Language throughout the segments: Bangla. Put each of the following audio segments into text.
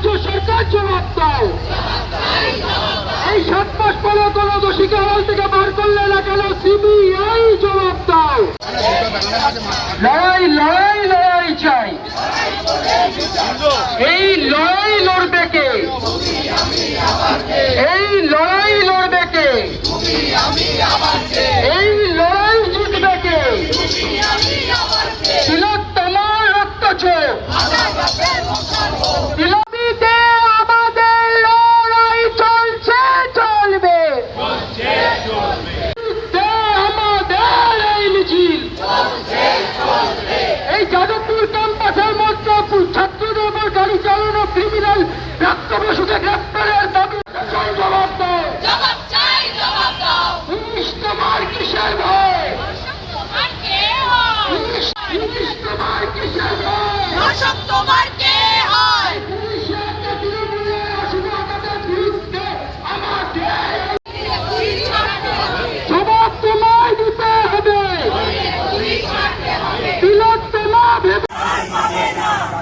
রাজ্য সরকার জবাব দাও। এই সাত মাস পরে কোন দোষীকে হাল থেকে বার করলে না কেন সিবিআই জবাব দাও। লড়াই লড়াই লড়াই চাই। এই লড়াই লড়বে কে? এই লড়াই লড়বে কে? এই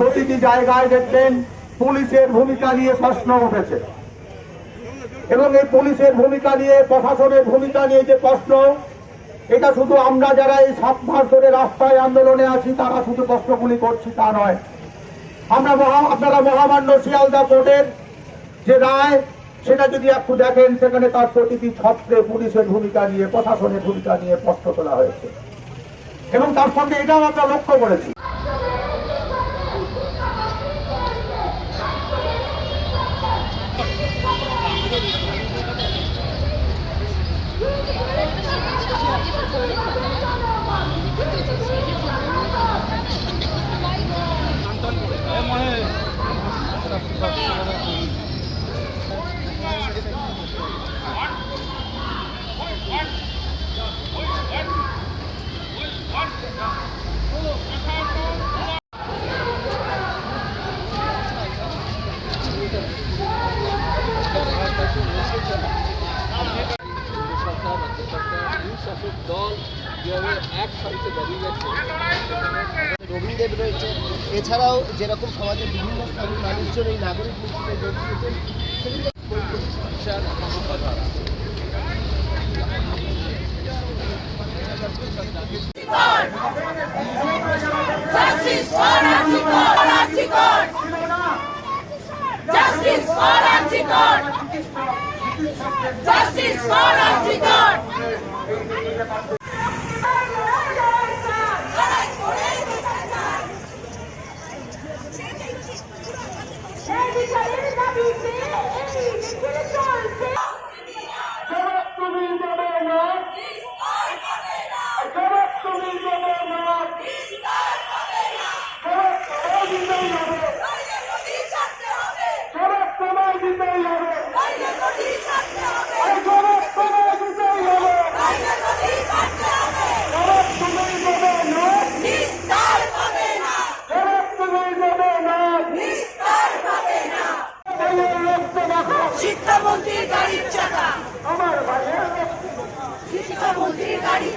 প্রতিটি জায়গায় দেখবেন পুলিশের ভূমিকা নিয়ে প্রশ্ন উঠেছে। এবং এই পুলিশের ভূমিকা নিয়ে, প্রশাসনের ভূমিকা নিয়ে যে প্রশ্ন, এটা শুধু আমরা যারা এই সাত মাস ধরে রাস্তায় আন্দোলনে আছি, তারা শুধু প্রশ্নগুলি করছি, তা নয়। আমরা মহা, আপনারা মহামান্য শিয়ালদা কোর্টের যে রায়, সেটা যদি একটু দেখেন, সেখানে তার প্রতিটি ছত্রে পুলিশের ভূমিকা নিয়ে, প্রশাসনের ভূমিকা নিয়ে প্রশ্ন তোলা হয়েছে। এবং তার সঙ্গে এটাও আমরা লক্ষ্য করেছি। যেভাবে এক রয়েছে। এছাড়াও যেরকম সমাজের বিভিন্ন স্থানীয় মানুষজন এই নাগরিক যোগ দিয়েছেন! লড়াই করে বিচার চাই। এই বিচারের শিক্ষামন্ত্রীর গাড়ি